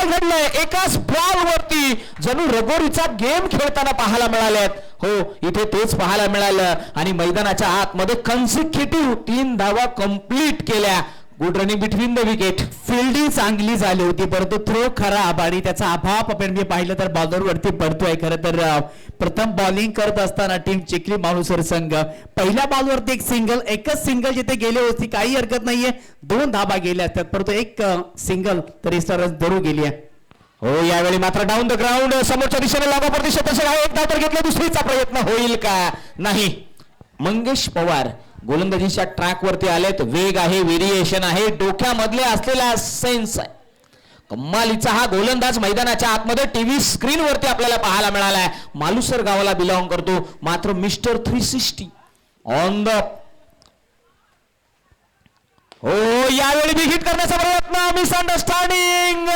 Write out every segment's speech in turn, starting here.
काय घडलंय? एकाच बॉल वरती जणू रगोरीचा गेम खेळताना पाहायला मिळाल्यात. हो इथे तेच पाहायला मिळालं. आणि मैदानाच्या आतमध्ये कन्सिक्युटिव्ह तीन धावा कंप्लीट केल्या. Good running between the wicket fielding चांगली झाली होती परंतु थ्रो खराब आणि त्याचा अभाव आपण मी पाहिलं तर बॉलर वरती पडतोय. खरं तर प्रथम बॉलिंग करत असताना टीम चिखली माणूसर संघ. पहिल्या बॉलवरती एक सिंगल एकच सिंगल जिथे गेले होती काही हरकत नाहीये. दोन धाबा गेल्या असतात परंतु एक सिंगल तरी सरस धरू गेली आहे. हो यावेळी मात्र डाऊन द ग्राउंड समोरच्या दिशेने लागो प्रतिशत आहे एक धाव तर घेतलं दुसरीचा प्रयत्न होईल का? नाही. मंगेश पवार गोलंदाजीच्या ट्रॅक वरती आलेत. वेग आहे व्हेरिएशन आहे. डोक्यामधले असलेला सेन्स आहे. कम्मालीचा हा गोलंदाज मैदानाच्या आतमध्ये टीव्ही स्क्रीन वरती आपल्याला पाहायला मिळालाय. मालुसर गावाला बिलॉंग करतो. मात्र mister three sixty on the हो यावेळी बी हिट करण्याचा प्रयत्न मिसअंडरस्टँडिंग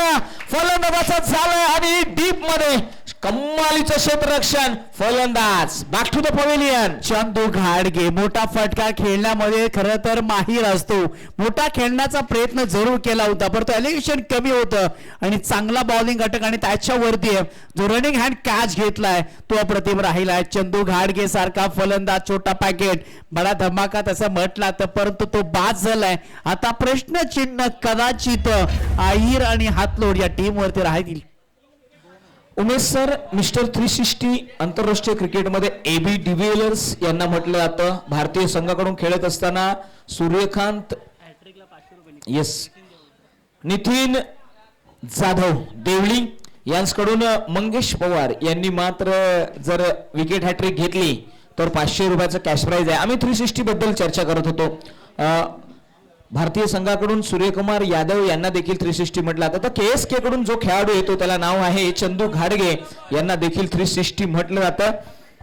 फलंदाजाचा झालं आणि डीपमध्ये कम्मालीचं क्षेत्ररक्षण फलंदाज back to the pavilion Chandu घाडगे मोठा फटका खेळण्यामध्ये खरं तर माहीर असतो. मोठा खेळण्याचा प्रयत्न जरूर केला होता परंतु एलिगेशन कमी होतं. आणि चांगला बॉलिंग अटक आणि त्याच्यावरती जो रनिंग हँड कॅच घेतलाय तो अप्रतिम आहे चंदू घाडगे सारखा फलंदाज छोटा पॅकेट बडा धमाका तसं म्हटला तर परंतु तो बाद झालाय. आता प्रश्नचिन्ह कदाचित आईर आणि हातलोड या टीम वरती राहतील. Umesh sir mister three sixty आंतरराष्ट्रीय क्रिकेटमध्ये ए बी डिव्हिलियर्स यांना म्हटलं जातं. भारतीय संघाकडून खेळत असताना सूर्यकांत येस नितीन जाधव देवळी यांकडून मंगेश पवार यांनी मात्र जर विकेट हॅट्रिक घेतली तर पाचशे रुपयाचं कॅश प्राईज आहे. आम्ही थ्री सिक्स्टी बद्दल चर्चा करत होतो. भारतीय संघाकडून सूर्यकुमार यादव यांना देखील थ्री सिक्स्टी म्हटलं जातं. तर के एस के कडून जो खेळाडू येतो त्याला नाव आहे चंदू घाडगे. यांना देखील थ्री सिक्स्टी म्हटलं जातं.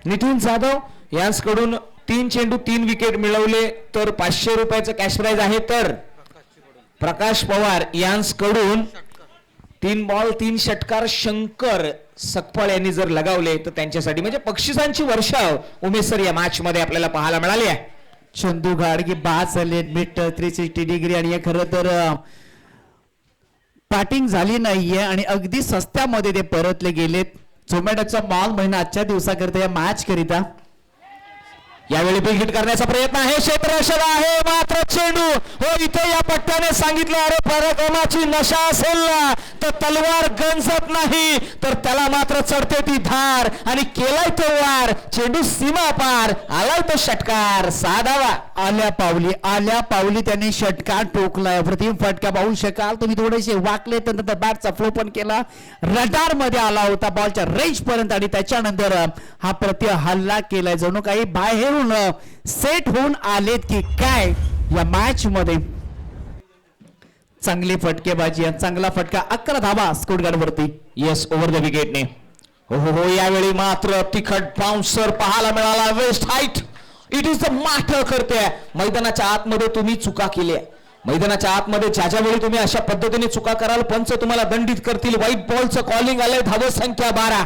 नितीन जाधव यांकडून तीन चेंडू तीन विकेट मिळवले तर पाचशे रुपयाचं कॅश प्राईज आहे. तर प्रकाश पवार यांकडून तीन बॉल तीन षटकार शंकर सकपाळ यांनी जर लगावले तर त्यांच्यासाठी म्हणजे पक्षिसांची वर्षाव उमेसर या मॅच मध्ये आपल्याला पाहायला मिळाली आहे. चंदू घाडगे बाद झाले मिड थ्री सिक्स्टी डिग्री आणि हे खरं तर पॅटिंग झाली नाहीये आणि अगदी सस्त्यामध्ये ते परतले गेलेत. झोमॅटोचा मॉल महिना आजच्या दिवसाकरिता या मॅच करिता. यावेळी बिग हिट करण्याचा प्रयत्न आहे. क्षेत्ररक्षक आहे मात्र चेंडू. हो इथे या पट्ट्याने सांगितलं अरे पराक्रमाची नशा असेल ना तर तलवार गंजत नाही. तर त्याला मात्र चढते ती धार आणि केलाय तो वार. चेंडू सीमा पार. आलाय तो षटकार. साधावा. आल्या पावली आल्या पावली त्याने षटकार टोकलाय. प्रतिम फटका पाहू शकाल. तुम्ही थोडेसे वाकले तर नंतर बॅटचा फ्लो पण केला. रडारमध्ये आला होता बॉलच्या रेंज पर्यंत आणि त्याच्यानंतर हा प्रति हल्ला केलाय. जणू काही पूर्ण सेट होऊन आलेत की काय या मॅच मध्ये. चांगली फटकेबाजी चांगला फटका अकरा धाबा स्कोटगार्ड वरती येस ओव्हर द विकेटने हो, हो हो यावेळी मात्र तिखट बाउन्सर पाहायला मिळाला waist height it is the matter करते मैदानाच्या आतमध्ये तुम्ही चुका केल्या. मैदानाच्या आतमध्ये ज्या ज्या वेळी तुम्ही अशा पद्धतीने चुका कराल पंच तुम्हाला दंडित करतील. व्हाईट बॉलचं कॉलिंग आलंय धावसंख्या बारा.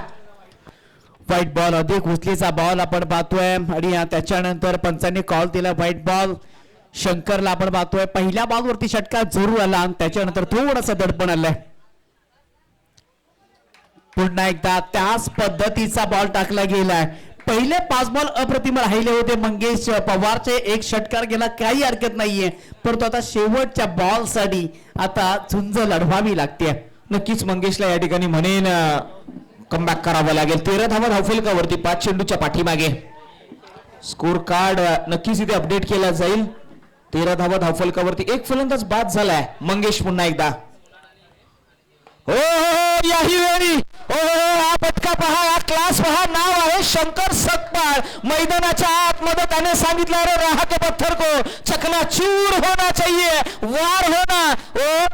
व्हाईट बॉल अधिक उचलीचा बॉल आपण पाहतोय. आणि त्याच्यानंतर पंचांनी कॉल दिला व्हाईट बॉल शंकरला आपण पाहतोय. पहिल्या बॉलवरती षटकार जरूर आला आणि त्याच्यानंतर थोडस दडपण आलाय. पुन्हा एकदा त्याच पद्धतीचा बॉल टाकला गेलाय. पहिले पाच बॉल अप्रतिम राहिले होते. मंगेश पवारचे एक षटकार गेला. काही हरकत नाहीये. परंतु आता शेवटच्या बॉलसाठी आता झुंज लढवावी लागते नक्कीच मंगेशला या ठिकाणी म्हणेन कमबॅक करावं लागेल. तेरा धावा धावफलकावरती पाच चेंडूच्या पाठीमागे. स्कोर कार्ड नक्कीच इथे अपडेट केला जाईल. तेरा धावा धावफलकावरती एक फलंदाज बाद झालाय. मंगेश पुन्हा एकदा. हो हो, हो याही वेळी. हो, हो, हा पटका पहा हा क्लास पहा. नाव आहे शंकर सकपाळ. मैदानाच्या आतमध्ये त्याने सांगितलं अरे राहा के पत्थर को. चकना चूर होना चाहिए. वार होना. ओ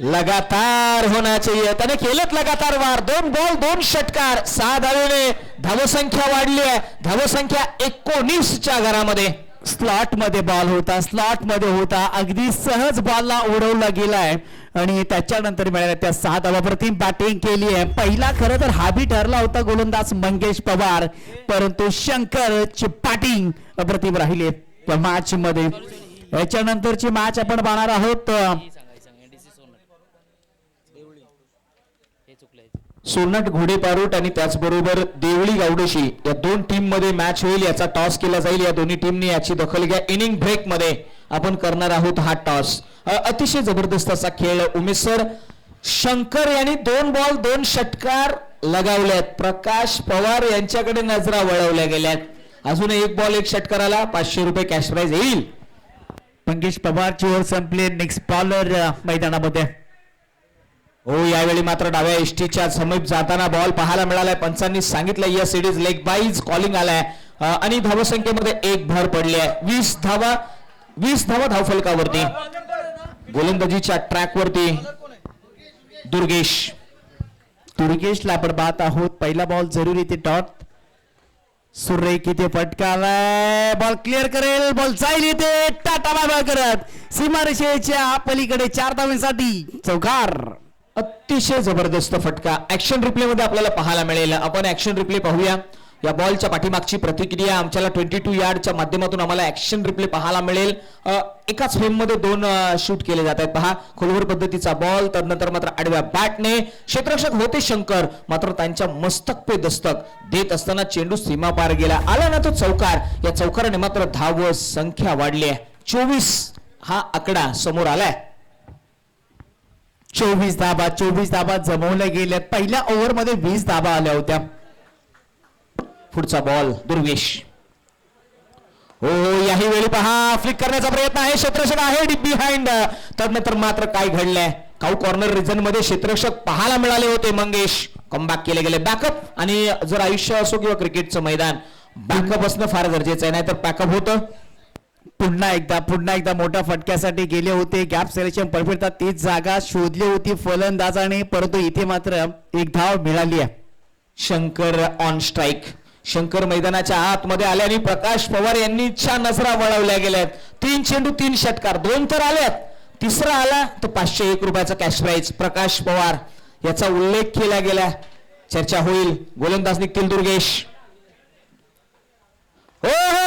लगातार होना चाहिए। त्याने केलेत लगातार वार। दोन बॉल दोन षटकार. सहा धावेने धावसंख्या वाढली आहे. धावसंख्या एकोणीसच्या घरामध्ये स्लॉटमध्ये बॉल होता. स्लॉटमध्ये होता. अगदी सहज बॉलला उडवला गेलाय. आणि त्याच्यानंतर मिळाल्या त्या सहा धावाप्रती बॅटिंग केली आहे. पहिला खरं तर हाबी ठरला होता गोलंदाज मंगेश पवार. परंतु शंकर ची बॅटिंग अप्रतिम राहिली मॅच मध्ये याच्यानंतरची मॅच आपण पाहणार आहोत. सोनट घोडेपारूट आणि त्याचबरोबर देवळी गावडेशी या दोन टीममध्ये मॅच होईल याचा टॉस केला जाईल. या दोन्ही टीमने याची दखल घ्या. इनिंग ब्रेकमध्ये आपण करणार आहोत हा टॉस अतिशय जबरदस्त असा खेळ. उमेश सर शंकर यांनी दोन बॉल दोन षटकार लगावल्यात. प्रकाश पवार यांच्याकडे नजरा वळवल्या गेल्यात. अजून एक बॉल एक षटकाराला पाचशे रुपये कॅश प्राईज येईल. पंकेश पवारची ओव्हर संपली. नेक्स्ट बॉलर मैदानामध्ये. हो यावेळी मात्र डाव्या एसटीच्या समीप जाताना बॉल पाहायला मिळालाय. पंचांनी सांगितलं या इट लेग बाईज कॉलिंग आलाय. आणि धावसंख्येमध्ये एक भर पडली आहे. वीस धावा वीस धावा धावफलकावरती. गोलंदाजीच्या ट्रॅकवरती दुर्गेश. दुर्गेशला आपण पाहत आहोत. पहिला बॉल जरुरी ते डॉट सुरे किती फटकाराय बॉल क्लिअर करेल. बॉल जाईल येते टाटा बाबा करत. सीमारेषेच्या पलीकडे चार धाव्यांसाठी चौकार अतिशय जबरदस्त फटका. ऍक्शन रिप्ले मध्ये आपल्याला पाहायला मिळेल. आपण ऍक्शन रिप्ले पाहूया. या बॉलच्या पाठीमागची प्रतिक्रिया आमच्याला ट्वेंटी टू यार्डच्या माध्यमातून आम्हाला ऍक्शन रिप्ले पाहायला मिळेल. एकाच फ्रेममध्ये दोन शूट केले जात आहेत. पहा खोलवर पद्धतीचा बॉल तदनंतर मात्र आडव्या बॅटने क्षेत्ररक्षक होते शंकर. मात्र त्यांच्या मस्तक पे दस्तक देत असताना चेंडू सीमा पार गेला. आला ना तो चौकार. या चौकाराने मात्र धाव संख्या वाढली आहे. चोवीस हा आकडा समोर आलाय. चोवीस धाबा चोवीस धाबा जमवल्या गेल्या पहिल्या ओव्हरमध्ये वीस धाबा आल्या होत्या. पुढचा बॉल दुर्वेश. हो याही वेळी पहा फ्लिक करण्याचा प्रयत्न आहे. क्षेत्रक्षक आहे डीप बिहाइंड तर मात्र काय घडलंय? काऊ कॉर्नर रिजनमध्ये क्षेत्रक्षक पाहायला मिळाले होते मंगेश. कमबॅक केले गेले. बॅकअप आणि जर आयुष्य असो किंवा क्रिकेटचं मैदान बॅकअप असणं फार गरजेचं आहे. नाहीतर बॅकअप होतं. पुन्हा एकदा पुन्हा एकदा मोठ्या फटक्यासाठी गेले होते. गॅप सिलेक्शन परफेक्ट तीच जागा शोधली होती फलंदाजाने परंतु इथे मात्र एक धाव मिळाली आहे. शंकर ऑन स्ट्राईक शंकर मैदानाच्या आतमध्ये आले आणि प्रकाश पवार यांनी छान नजरा वळवल्या गेल्यात. तीन चेंडू तीन षटकार. दोन तर आल्यात तिसरा आला तर पाचशे एक रुपयाचा कॅश प्राईज प्रकाश पवार याचा उल्लेख केला गेला. चर्चा होईल. गोलंदाज निघतील दुर्गेश. हो हो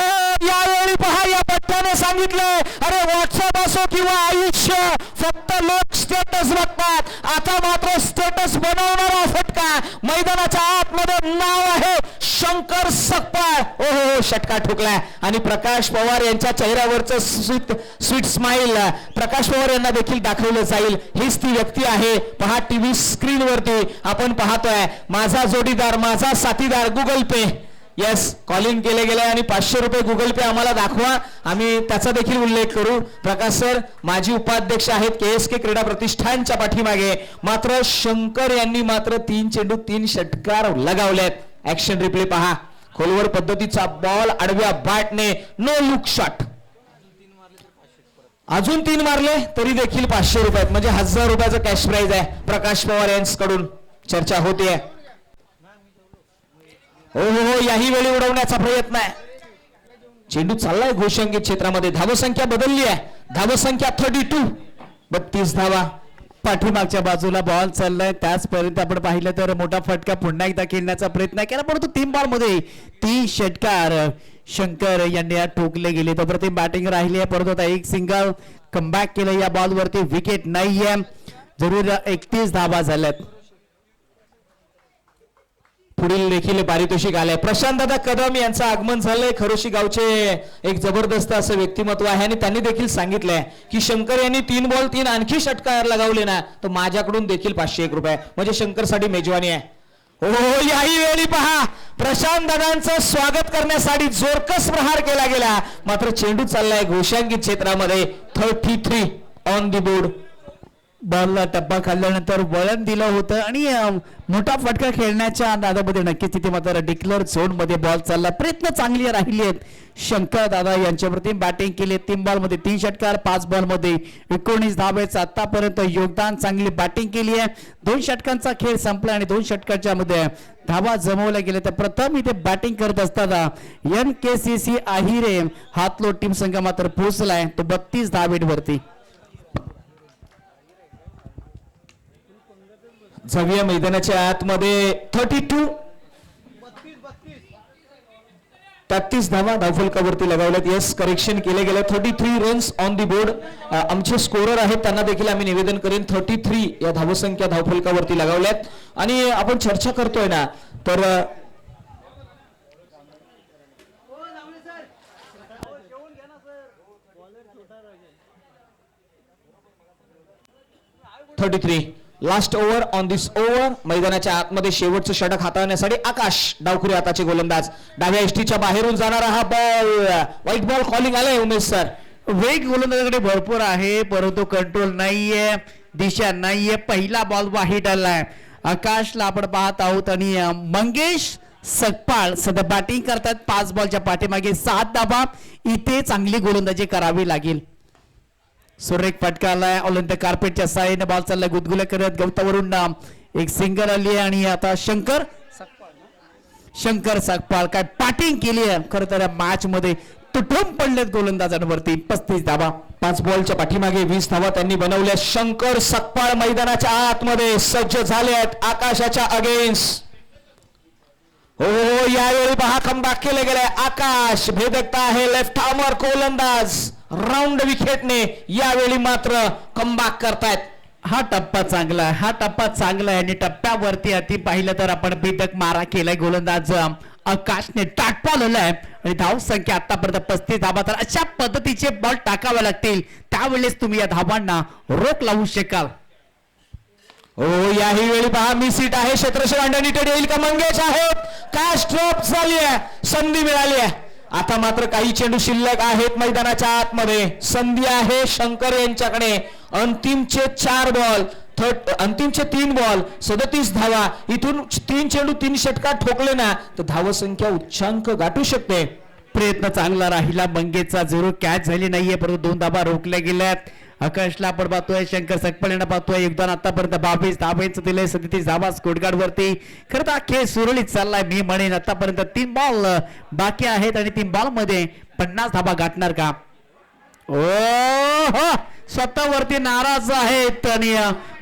मित्राने सांगितलंय अरे व्हॉट्सअप असो किंवा आयुष्य फक्त लोक स्टेटस बघतात. आता मात्र स्टेटस बनवणारा फटका मैदानाच्या आतमध्ये नाव आहे शंकर सकपाळ. ओ हो हो षटका ठोकलाय. आणि प्रकाश पवार यांच्या चेहऱ्यावरचं sweet sweet smile Prakash Pawar यांना देखील दाखवलं जाईल. हीच ती व्यक्ती आहे. पहा टीव्ही स्क्रीन वरती आपण पाहतोय. माझा जोडीदार माझा साथीदार गुगल पे येस कॉलिंग केले गेले आणि पाचशे रुपये गुगल पे आम्हाला दाखवा. आम्ही त्याचा देखील उल्लेख करू. प्रकाश सर माजी उपाध्यक्ष आहेत के एस के क्रीडा प्रतिष्ठानच्या पाठीमागे. मात्र शंकर यांनी मात्र तीन चेंडू तीन षटकार लगावलेत. ऍक्शन रिप्ले पहा. खोलवर पद्धतीचा बॉल आडव्या बॅटने नो लुक शॉट अजून तीन मारले तरी देखील पाचशे रुपयात म्हणजे हजार रुपयाचं कॅश प्राईज आहे प्रकाश पवार यांच्याकडून चर्चा होते हो हो हो याही वेळी उडवण्याचा प्रयत्न आहे. चेंडू चाललाय घोषंगी क्षेत्रामध्ये. धावसंख्या बदलली आहे. धावसंख्या थर्टी टू बत्तीस धावा. पाठीमागच्या बाजूला बॉल चाललाय. त्याचपर्यंत आपण पाहिलं तर मोठा फटका पुन्हा एकदा खेळण्याचा प्रयत्न केला परंतु तीन बॉलमध्ये ती षटकार शंकर यांनी ठोकले गेले. तोपर्यंत बॅटिंग राहिली आहे. परंतु आता एक सिंगल कमबॅक केलं या बॉल वरती. विकेट आहे जरूर एकतीस धाबा झाल्यात. पुढील देखील पारितोषिक आलंय. प्रशांत दादा कदम यांचं आगमन झालंय खरोशी गावचे. एक जबरदस्त असं व्यक्तिमत्व आहे आणि त्यांनी देखील सांगितलंय की शंकर यांनी तीन बॉल तीन आणखी षटकार लगावले ना तर माझ्याकडून देखील पाचशे एक रुपये. म्हणजे शंकरसाठी मेजवानी आहे. हो हो याही वेळी पहा. प्रशांत दादांचं स्वागत करण्यासाठी जोरकस प्रहार केला गेला. मात्र चेंडू चाललाय घोषांकित क्षेत्रामध्ये. Thirty three on the board बॉलला टप्पा खाल्ल्यानंतर वळण दिलं होतं आणि मोठा फटका खेळण्याच्या नादामध्ये नक्कीच तिथे मात्र डिक्लेअर झोनमध्ये बॉल चालला. प्रयत्न चांगले राहिले आहेत. शंकर दादा यांच्यावरती बॅटिंग केली. तीन बॉलमध्ये तीन षटकार पाच बॉलमध्ये एकोणीस धावेचं. आतापर्यंत योगदान चांगली बॅटिंग केली आहे. दोन षटकांचा खेळ संपला आणि दोन षटकांच्या मध्ये धावा जमवल्या गेल्या. तर प्रथम इथे बॅटिंग करत असताना N K C C Ahire हातलो team संघ मात्र पोहोचलाय. तो बत्तीस धावेवरती. झविया मैदानाच्या आतमध्ये थर्टी टू तेहतीस धावा धावफलकावरती लगावल्यात. येस करेक्शन केले गेले thirty three runs on the board आमचे स्कोरर आहेत त्यांना देखील आम्ही निवेदन करेन. थर्टी थ्री या धावसंख्या धावफलकावरती लगावल्यात. आणि आपण चर्चा करतोय ना तर thirty three last over on this over मैदानाच्या आतमध्ये शेवटचं षटक हाताळण्यासाठी आकाश डावखुरी हाताचे गोलंदाज. डाव्या एसटीच्या बाहेरून जाणारा हा बॉल व्हाईट बॉल कॉलिंग आलाय उमेश सर वेग गोलंदाजाकडे भरपूर आहे परंतु कंट्रोल नाहीये दिशा नाहीये पहिला बॉल वाईट आलाय. आकाशला आपण पाहत आहोत आणि मंगेश सकपाळ सध्या बॅटिंग करतात. पाच बॉलच्या पाठीमागे सात धाबा इथे चांगली गोलंदाजी करावी लागेल. सुरेख फटका आलाय ऑलिम्पिक कार्पेटच्या साईने बॉल चाललाय गुदगुल्या करत गवतावरून एक सिंगल आली आहे आणि आता शंकर शंकर सागपाल काय पॅटिंग केली आहे खर तर मॅच मध्ये तुटून पडलेत गोलंदाजांवरती पस्तीस धाबा पाच बॉलच्या पाठीमागे वीस धावा त्यांनी बनवल्या शंकर सकपाळ मैदानाच्या आतमध्ये सज्ज झाले आहेत आकाशाच्या अगेन्स्ट हो, हो हो, यावेळी पहा खंबाक केले गेलाय आकाश भेदकता आहे लेफ्ट आमर गोलंदाज राऊंड विकेटने यावेळी मात्र कमबॅक करतायत. हा टप्पा चांगला आहे हा टप्पा चांगला आहे. आणि टप्प्यावरती अति पाहिलं तर आपण भेदक मारा केलाय गोलंदाज. आकाशने आकाशने आहे. आणि धाव संख्या आतापर्यंत पस्तीस धाबा तर अशा पद्धतीचे बॉल टाकावे लागतील. त्यावेळेस तुम्ही या धावांना रोख लावू शकाल. हो याही वेळी पहा मी सीट आहे क्षेत्रशः अंडरनीटेड येईल का मंगेश आहेत कॅश ड्रॉप झाली आहे संधी मिळाली आहे. आता मात्र काही चेंडू शिल्लक आहेत मैदानाच्या आतमध्ये. संधी आहे शंकर यांच्याकडे. अंतिमचे चार बॉल थर्ड अंतिमचे तीन बॉल सदतीस धावा. इथून तीन चेंडू तीन षटकात ठोकले ना तर धावसंख्या उच्चांक गाठू शकते. प्रयत्न चांगला राहिला. मंगेचा झिरो कॅच झाली नाहीये परंतु दोन धाबा रोखल्या गेल्यात. आकाशला आपण पाहतोय शंकर सकपळ पाहतोय योगदान आतापर्यंत बावीस धाब्यांचं दिलंय सदतीस धाबा स्कोटगार्ड वरती. खरं तर अखेर खेळ सुरळीत चाललाय मी म्हणेन आतापर्यंत तीन बॉल बाकी आहेत आणि तीन बॉलमध्ये पन्नास धाबा गाठणार का? ओ हो स्वतःवरती नाराज आहेत आणि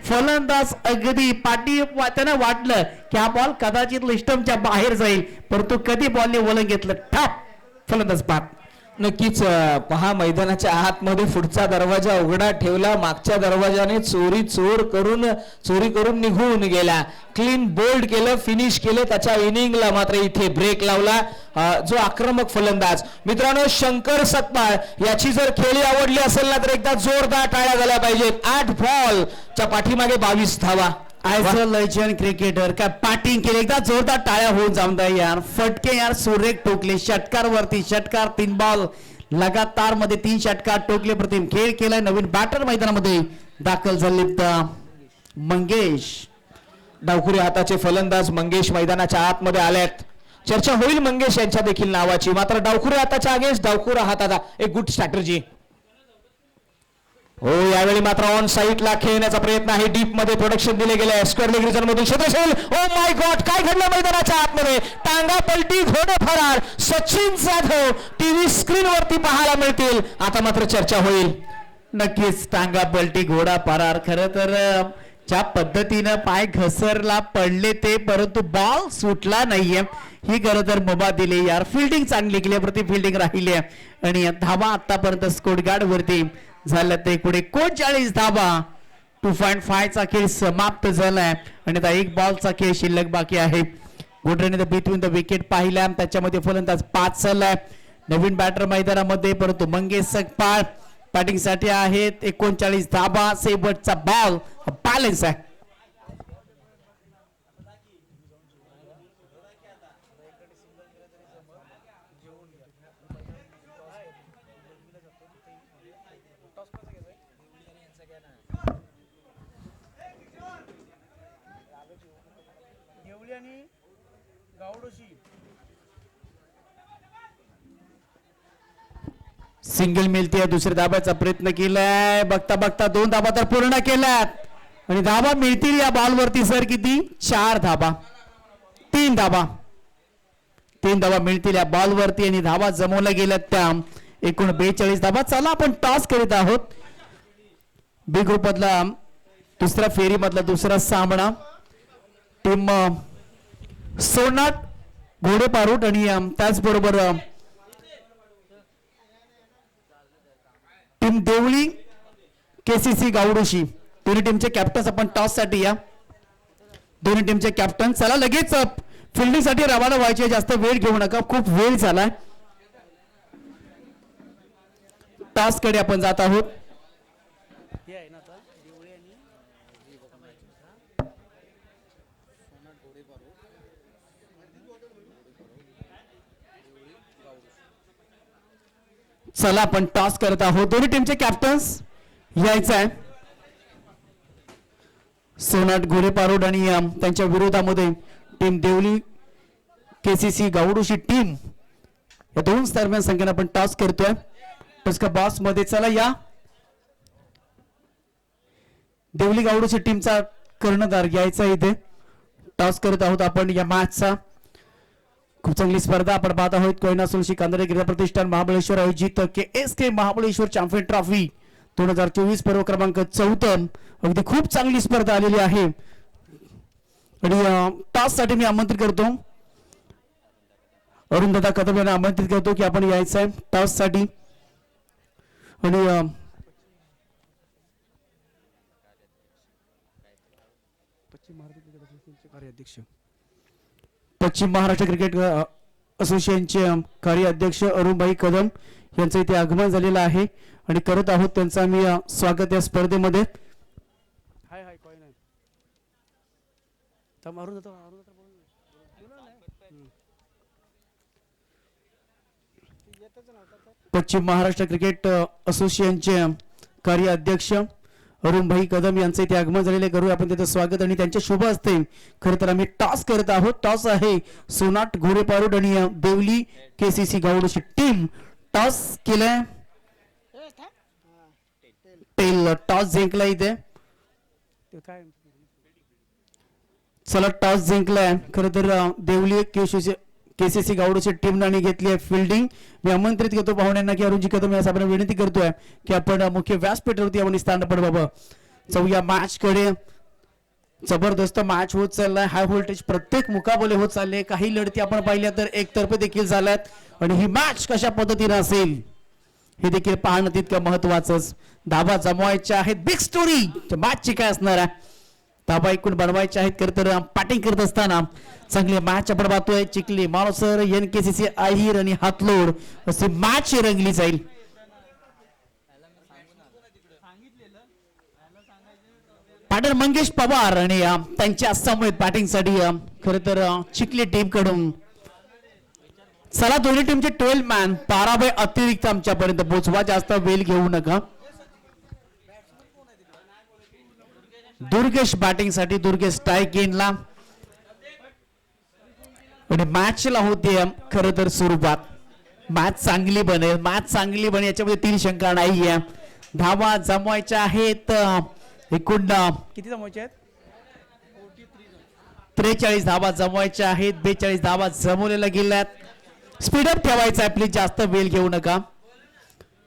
फलंदाज अगदी पाठी वा- त्यांना वाटलं की हा बॉल कदाचित लिस्टमच्या बाहेर जाईल परंतु कधी बॉलने वलन घेतलं? ठाप! फलंदाज पाठ नक्कीच पहा मैदानाच्या आतमध्ये पुढचा दरवाजा उघडा ठेवला. मागच्या दरवाजाने चोरी चोर करून चोरी करून निघून गेला. क्लीन बोल्ड केलं फिनिश केलं. त्याच्या इनिंगला मात्र इथे ब्रेक लावला जो आक्रमक फलंदाज. मित्रांनो शंकर सतपाळ याची जर खेळी आवडली असेल ना तर एकदा जोरदार टाळ्या झाल्या पाहिजेत. आठ बॉलच्या पाठीमागे बावीस धावा. लेजंड क्रिकेटर काय पॅटिंग केली एकदा जोरदार टाळ्या होऊन जाऊन यार. फटके यार सुरेख टोकले षटकार वरती षटकार तीन बॉल लगातारमध्ये तीन षटकार टोकले प्रतिम. खेळ केलाय नवीन बॅटर मैदानामध्ये. दाखल झालेत अं, मंगेश. डावखुरी हाताचे फलंदाज मंगेश मैदानाच्या आतमध्ये आल्यात चर्चा होईल मंगेश यांच्या देखील नावाची. मात्र डावखुरी हाताच्या अगेन्स्ट डावखुरा हाताचा एक गुड स्ट्रॅटर्जी हो यावेळी मात्र ऑन साईटला खेळण्याचा प्रयत्न आहे. डीपमध्ये प्रोडक्शन दिले गेले स्क्वेअर लेग रिजन मधून क्षेत्रशैल ओ माय गॉड काय घडलं मैदानाच्या आतमध्ये? टांगा पलटी घोडे फरार. सचिन जाधव टीव्ही स्क्रीन वरती पाहायला मिळतील. आता मात्र चर्चा होईल. नक्कीच टांगा पलटी घोडा फरार. खरं तर ज्या पद्धतीनं पाय घसरला पडले ते परंतु बॉल सुटला नाहीये. ही खरं तर मुभा दिली. यार फिल्डिंग चांगली केली प्रति फिल्डिंग राहिली आहे. आणि धावा आतापर्यंत स्कोडगार्ड वरती. झालं ते पुढे एकोणचाळीस धाबा टू पॉईंट फायचा खेळ समाप्त झालाय. आणि आता एक बॉलचा खेळ शिल्लक बाकी आहे. गुडरेने बिटवीन द विकेट पाहिल्या. त्याच्यामध्ये फलंदाज पाच चाललाय नवीन बॅटर मैदानामध्ये परंतु मंगेश सकपाळ बॅटिंगसाठी आहेत एकोणचाळीस धाबा शेवटचा बॉल बॅलन्स आहे. सिंगल मिळते दुसऱ्या धाब्याचा प्रयत्न केलाय. बघता बघता दोन धाबा तर पूर्ण केल्यात. आणि धाबा मिळतील या बॉलवरती सर किती? चार धाबा तीन धाबा तीन धाबा मिळतील या बॉलवरती आणि धाबा जमवल्या गेल्यात त्या. एकूण बेचाळीस धाबा चला आपण टॉस करीत आहोत. बी ग्रुप मधला दुसऱ्या फेरी मधला दुसरा सामना. टीम सोनाट घोडे पारूट आणि त्याचबरोबर टीम देवळी केसीसी गावडोशी. दोन्ही टीमचे कॅप्टन्स आपण टॉससाठी या. दोन्ही टीमचे कॅप्टन चला लगेच फिल्डिंगसाठी रवाना व्हायचे. जास्त वेळ घेऊ नका. खूप वेळ झालाय. टॉसकडे आपण जात आहोत हे आहे ना आता देवळे आणि चला आपण टॉस करत आहोत. दोन्ही टीमचे कॅप्टन्स यायचं आहे. सोनाट गोरे पारोड आणि त्यांच्या विरोधामध्ये टीम देवली केसीसी गावडूशी टीम या दोन दरम्यान संख्येने आपण टॉस करतोय. टस्का बॉसमध्ये चला या. देवली गावडूची टीमचा कर्णधार यायचा इथे. टॉस करत आहोत आपण या मॅचचा खूप चांगली स्पर्धा आपण पाहत आहोत. कोयना सुलशी कांदरे क्रीडा प्रतिष्ठान महाबळेश्वर आयोजित K S K Mahabaleshwar champion trophy दोन हजार चोवीस पर्व क्रमांक चौथम. अगदी खूप चांगली स्पर्धा आलेली आहे. आणि टॉससाठी मी आमंत्रित करतो. अरुण दादा कदम यांना आमंत्रित करतो की आपण यायचं आहे टॉससाठी आणि कार्याध्यक्ष पश्चिम महाराष्ट्र क्रिकेट असोसिएशनचे कार्याध्यक्ष अरुणभाई कदम यांचं इथे आगमन झालेलं आहे. आणि करत आहोत त्यांचं आम्ही स्वागत या स्पर्धेमध्ये. पश्चिम महाराष्ट्र क्रिकेट असोसिएशनचे कार्याध्यक्ष अरुणभाई कदम यांचं इथे आगमन झालेले करू आपण त्याचं स्वागत आणि त्यांच्या शुभ असते खरं तर आम्ही टॉस करत आहोत. टॉस आहे सोनाट घोडे पारुड आणि देवली केसीसी गावडूची टीम. टॉस केलाय. टेल टॉस जिंकला इथे. काय चला टॉस जिंकलाय. खरं तर अं, देवली केसीसी केसीसी गावडूची टीमने घेतली आहे फिल्डिंग मी आमंत्रित करतो पाहुण्यांना की अरुणजी कदम या आपण विनंती करतोय की आपण मुख्य व्यासपीठावरती आपण स्थान पण बाबा. चौया मॅच कडे जबरदस्त मॅच होत चाललाय. हाय व्होल्टेज प्रत्येक मुकाबले होत चालले. काही लढती आपण पाहिल्या तर एकतर्फे देखील झाल्यात. आणि ही मॅच कशा पद्धतीने असेल? हे देखील पाहणं तितकं महत्वाचंच. धाबा जमवायच्या आहेत. बिग स्टोरी मॅचची काय असणार आहे? धाबा ऐकून बनवायचे आहेत खरं तर पॅटिंग करत असताना चांगली मॅच आपण पाहतोय. Chikhli Mansar N K C C Ahir आणि हातलोड. अशी मॅच रंगली जाईल. पॅटर्न मंगेश पवार आणि त्यांच्या समवेत बॅटिंगसाठी खरं तर चिखली टीमकडून चला दोन्ही टीमचे ट्वेल्व मॅन बारा बाय अतिरिक्त आमच्यापर्यंत पोहोचवा. जास्त वेळ घेऊ नका. दुर्गेश बॅटिंगसाठी दुर्गेश टाय गेनला आणि मॅचला होते खर तर स्वरूपात मॅच चांगली बनेल. मॅच चांगली बनेल याच्यामध्ये तीन शंका नाहीये धावा जमवायच्या आहेत. एकूण किती जमायचे आहेत? त्रेचाळीस धावा जमवायच्या आहेत. बेचाळीस धावा जमवलेल्या गेल्यात. स्पीडअप ठेवायचा आहे प्लीज जास्त वेळ घेऊ नका.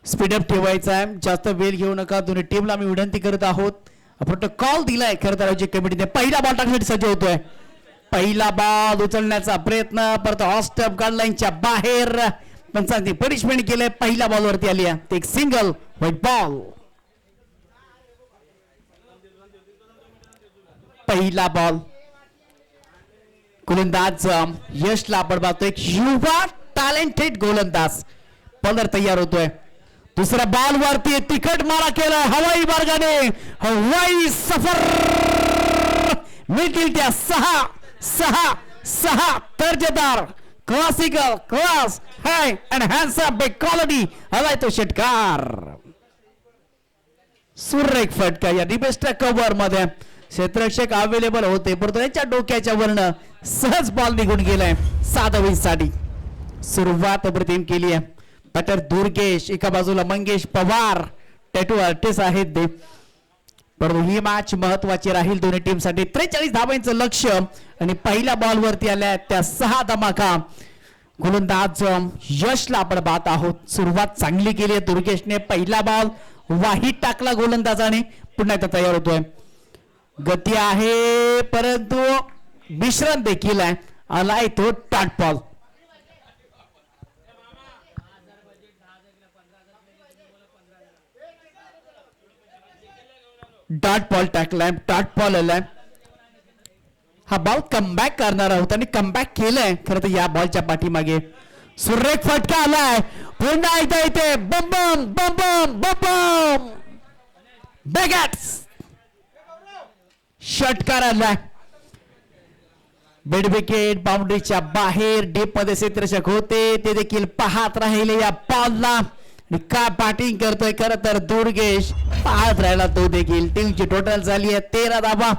स्पीडअप ठेवायचा आहे. जास्त वेळ घेऊ नका. दोन्ही टीमला आम्ही विनंती करत आहोत. प्रोटोकॉल कॉल दिलाय खरं तर आयोजक कमिटीने. पहिला बॉल टाकण्यासाठी सज्ज होतोय. पहिला बॉल उचलण्याचा प्रयत्न. परत ऑस्टअप गाडलाईनच्या बाहेर. पंचांनी पनिशमेंट केलंय. पहिल्या बॉलवरती आली आहे. एक सिंगल व्हाईट बॉल पहिला बॉल गोलंदाज अं, यशला आपण पाहतो एक युवा टॅलेंटेड गोलंदाज. बॉलर तयार होतोय. दुसऱ्या बॉल वरती तिखट मारा केला हवाई मार्गाने. हवाई सफर. मिळतील त्या सहा सहा सहा दर्जेदार. Classical class high and handsome बे क्वालिटी हवाय तो षटकार. सुरेख फटका या डिबेस्टा कव्हरमध्ये क्षेत्रक्षक अवेलेबल होते. परंतु त्यांच्या डोक्याच्या वरण सहज बॉल निघून गेलाय. साधवीसाठी सुरुवात प्रतिम केली आहे. बटर दुर्गेश एका बाजूला मंगेश पवार टॅटू आर्टिस्ट आहेत ते. परंतु ही मॅच महत्वाची राहील दोन्ही टीमसाठी. त्रेचाळीस धावांचं लक्ष आणि पहिल्या बॉलवरती आल्या त्या सहा धमाका. गोलंदाज यशला आपण पाहत आहोत. सुरुवात चांगली केली आहे दुर्गेशने. पहिला बॉल वाहीत टाकला गोलंदाजाने. पुन्हा एकदा तयार होतोय. गती आहे परंतु मिश्रण देखील आहे. आलाय तो टाट बॉल डॉट बॉल टाकलाय डॉट बॉल आलाय हा बॉल कमबॅक करणार आहोत आणि कमबॅक केलंय खरं तर या बॉलच्या पाठीमागे सुरेख फटका आलाय पुन्हा एकदा इथे बम बम बम बम बम बॅगॅट्स षटकार आलाय बेड विकेट बाउंड्रीच्या बाहेर डीप मध्ये क्षेत्ररक्षक होते, ते देखील पाहत राहिले या बॉलला का पाटिंग करतोय? खरं तर दुर्गेश पाळत राहिला तो देखील. टीमची टोटल झाली आहे तेरा धाबा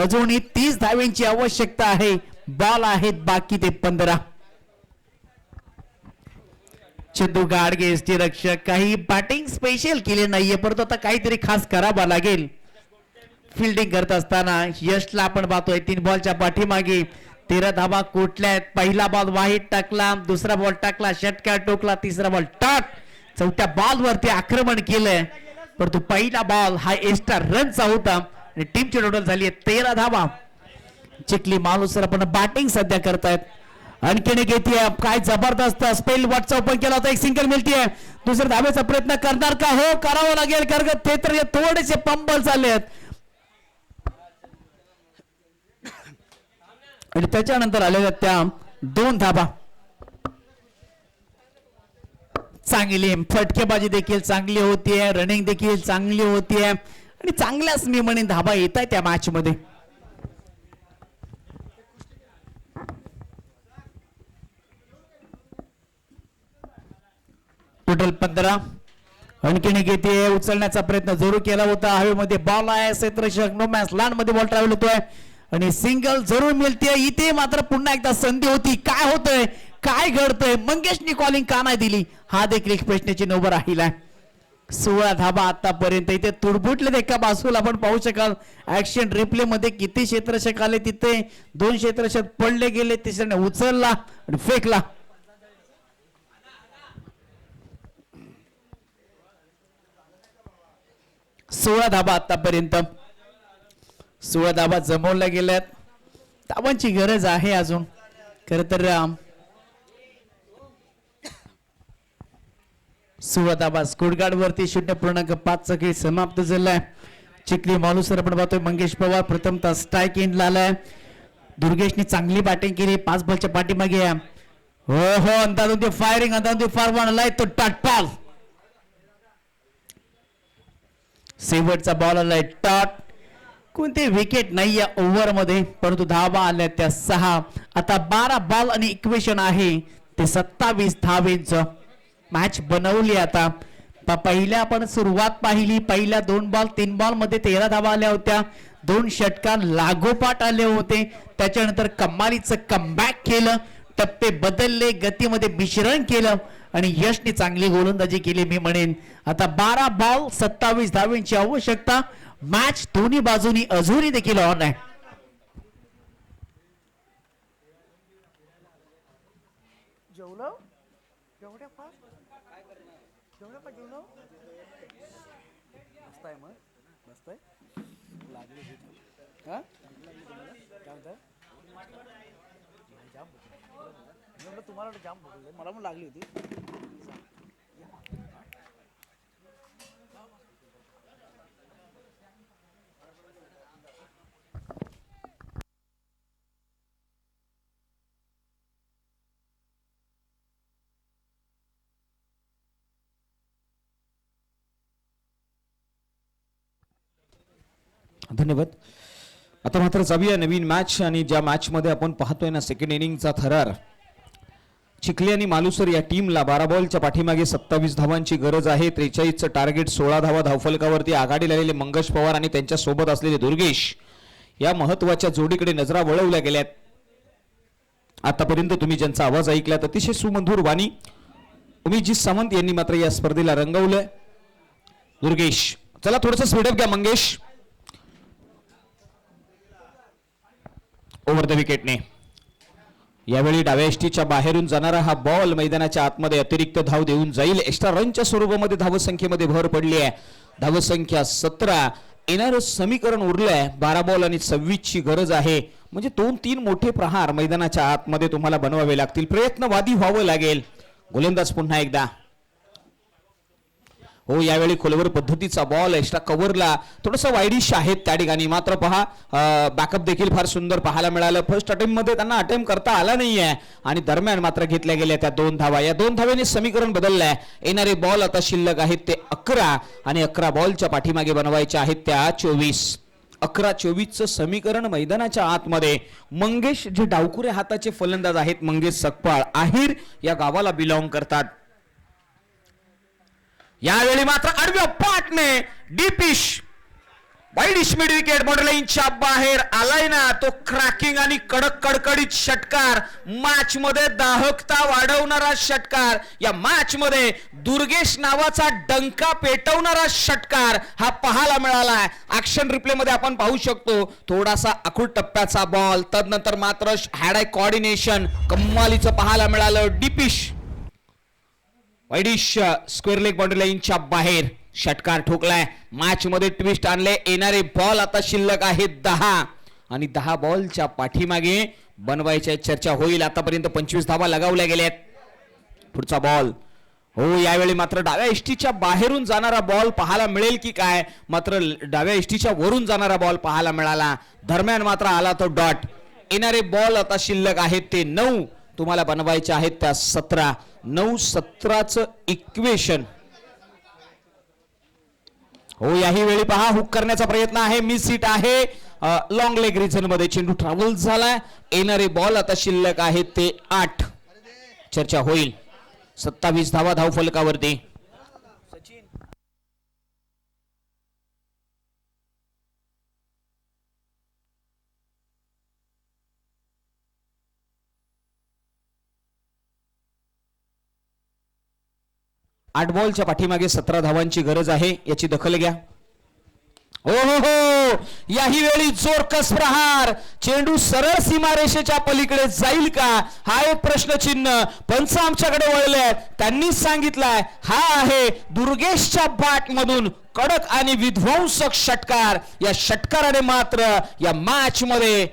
अजूनही तीस धाव्यांची आवश्यकता आहे. बॉल आहेत बाकी ते पंधरा. चंदू गाडगे एसटी रक्षक काही बॅटिंग स्पेशल केले नाहीये परंतु आता काहीतरी खास करावा लागेल. फिल्डिंग करत असताना यशला आपण पाहतोय तीन बॉलच्या पाठीमागे. तेरा धाबा कुठल्या आहेत? पहिला बॉल वाईट टाकला दुसरा बॉल टाकला षटकार टोकला तिसरा बॉल टाक. चौथ्या बॉल वरती आक्रमण केलंय. परंतु पहिला बॉल हा एक्स्ट्रा रनचा होता आणि टीमची टोटल झाली आहे तेरा धावा. चिखली मालुसर आपण बॅटिंग सध्या करतायत. आणखीन एक येते काय जबरदस्त स्पेल वॉटचा ओपन केला होता. एक सिंगल मिळतीये. दुसऱ्या धाब्याचा प्रयत्न करणार का? हो करावा लागेल. कारण ते तर थोडेसे पंबल झाले आहेत. आणि त्याच्यानंतर आलेल्या त्या दोन धाबा चांगली फटकेबाजी देखील चांगली होतीये रनिंग देखील चांगली होतीये आणि चांगल्याच मी म्हणेन धाबा येत आहे त्या मॅच मध्ये. टोटल पंधरा. आणखीने घेते उचलण्याचा प्रयत्न जरूर केला होता. हवेमध्ये बॉल आहे. क्षेत्ररक्षक नो मॅच लहानमध्ये बॉल ट्रॅव्हल होतोय. आणि सिंगल जरूर मिळते. इथे मात्र पुन्हा एकदा संधी होती. काय होतंय? काय घडतंय? मंगेशनी कॉलिंग का नाही दिली. हा देखील एक प्रश्नाची नंबर राहिलाय सोळा धाबा आतापर्यंत इथे तुडबुटले एका बाजूला आपण पाहू शकाल. ऍक्शन रिप्ले मध्ये किती क्षेत्रशक आले तिथे? दोन क्षेत्रशक पडले गेले तिसऱ्याने उचलला आणि फेकला. सोळा धाबा आतापर्यंत. सोळा धाबा जमवल्या गेल्यात. धाबांची गरज आहे अजून. खर तर सोळा धाबा शून्य पूर्णांक पाच खेळ समाप्त झालाय चिखली मालुसर आपण पाहतोय मंगेश पवार प्रथमतः स्ट्राईक इन आलाय. दुर्गेशने चांगली बॅटिंग केली पाच बॉलच्या पाठीमागे. हो हो हो ते फायरिंग अंदाज फार वन आलाय तो टाटपाल. शेवटचा बॉल आलाय टॉट. कोणते विकेट नाही या ओव्हरमध्ये परंतु धावा आल्या त्या सहा. आता बारा बॉल आणि इक्वेशन आहे. ते सत्तावीस धावेंचं मॅच बनवली आता. पहिल्या आपण सुरुवात पाहिली. पहिल्या दोन बॉल तीन बॉलमध्ये तेरा धावा आल्या होत्या. दोन षटकार लागोपाठ आले होते. त्याच्यानंतर कमालीचं कमबॅक केलं. टप्पे बदलले गतीमध्ये मिश्रण केलं आणि यशने चांगली गोलंदाजी केली मी म्हणेन. आता बारा बॉल सत्तावीस धावेंची आवश्यकता. मॅच दोन्ही बाजूनी अजूनही देखील ऑन आहे जेवलो एवढ्या फास्ट एवढ्या फास्ट जेवलो मस्त आहे मग मस्त आहे लागली हा काय म्हणताय नाही, जाम भूक लागली. मी म्हणलं तुम्हाला वाटलं जाम पकडलं मला पण लागली होती. धन्यवाद. आता मात्र जाऊया नवीन मॅच आणि ज्या मॅचमध्ये आपण पाहतोय ना सेकंड इनिंगचा थरार. चिखली आणि मालुसर या टीमला बारा बॉलच्या पाठीमागे सत्तावीस धावांची गरज आहे. त्रेचाळीसचं टार्गेट सोळा धावा धावफलकावरती आघाडीला आलेले मंगेश पवार आणि त्यांच्यासोबत असलेले दुर्गेश या महत्त्वाच्या जोडीकडे नजरा वळवल्या गेल्यात. आतापर्यंत तुम्ही ज्यांचा आवाज ऐकलात अतिशय सुमधुर वाणी. उमेशजी सावंत यांनी मात्र या स्पर्धेला रंगवलंय. दुर्गेश चला थोडस स्पीडअप घ्या मंगेश. ओव्हर द विकेटने यावेळी डाव्या एष्टीच्या बाहेरून जाणारा हा बॉल मैदानाच्या आतमध्ये अतिरिक्त धाव देऊन जाईल. एक्स्ट्रा रनच्या स्वरूपामध्ये धावसंख्येमध्ये भर पडली आहे. धावसंख्या सतरा. येणारं समीकरण उरलंय. बारा बॉल आणि सव्वीसची गरज आहे. म्हणजे दोन तीन मोठे प्रहार मैदानाच्या आतमध्ये तुम्हाला बनवावे लागतील. प्रयत्नवादी व्हावं लागेल. गोलंदाज पुन्हा एकदा. हो यावेळी खोलवर पद्धतीचा बॉल एक्स्ट्रा कव्हरला थोडंसं वाईडिश आहेत त्या ठिकाणी. मात्र पहा बॅकअप देखील फार सुंदर पाहायला मिळालं. फर्स्ट अटेम्प्टमध्ये त्यांना अटेम्प्ट करता आला नाहीये. आणि दरम्यान मात्र घेतल्या गेल्या त्या दोन धावा. या दोन धाव्याने समीकरण बदललंय. येणारे बॉल आता शिल्लक आहेत ते अकरा आणि अकरा बॉलच्या पाठीमागे बनवायच्या आहेत त्या चोवीस. अकरा चोवीसचं समीकरण मैदानाच्या आतमध्ये. मंगेश जे डावकुरे हाताचे फलंदाज आहेत मंगेश सकपाळ आहिर या गावाला बिलॉंग करतात. यावेळी मात्र आडव्या पाटने डीपिश वाईडिश मिड विकेट लाईनच्या बाहेर आलाय ना तो क्रॅकिंग आणि कडक कडकडीत षटकार. मॅच मध्ये दाहकता वाढवणारा षटकार. या मॅच मध्ये दुर्गेश नावाचा डंका पेटवणारा षटकार हा पाहायला मिळालाय. ऍक्शन रिप्ले मध्ये आपण पाहू शकतो थोडासा अखूट टप्प्याचा बॉल तदनंतर मात्र हॅड आय कॉर्डिनेशन कम्मालीचं पाहायला मिळालं deepish wideish square leg boundary लाईनच्या बाहेर षटकार ठोकलाय. मॅच मध्ये ट्विस्ट आणले. येणारे बॉल आता शिल्लक आहेत दहा. आणि दहा बॉलच्या पाठीमागे बनवायच्या चर्चा होईल. आतापर्यंत पंचवीस धावा लगावल्या गेल्यात. पुढचा बॉल. हो यावेळी मात्र डाव्या एष्टीच्या बाहेरून जाणारा बॉल पाहायला मिळेल की काय? मात्र डाव्या एष्टीच्या वरून जाणारा बॉल पाहायला मिळाला. दरम्यान मात्र आला तो डॉट. येणारे बॉल आता शिल्लक आहेत ते नऊ. तुम्हाला बनवायचे आहेत त्या सतरा. नऊ सतराचं इक्वेशन हो याही वेळी पहा हुक करण्याचा प्रयत्न आहे. मिस सीट आहे. लॉंग लेग रिझनमध्ये चेंडू ट्रॅव्हल झालाय. येणारे बॉल आता शिल्लक आहेत ते आठ. चर्चा होईल. सत्तावीस धावा धाव फलकावरती आठ बॉलच्या पाठीमागे सतरा धावांची गरज आहे याची दखल घ्या. हो हो हो याही वेळी जोरकस प्रहार. चेंडू सरळ सीमारेषेच्या पलीकडे जाईल का? हा एक प्रश्नचिन्ह. पंच आमच्याकडे वळले त्यांनी सांगितलाय हा आहे दुर्गेशच्या बाट मधून कडक आणि विध्वंसक षटकार. या षटकाराने मात्र या मॅच मध्ये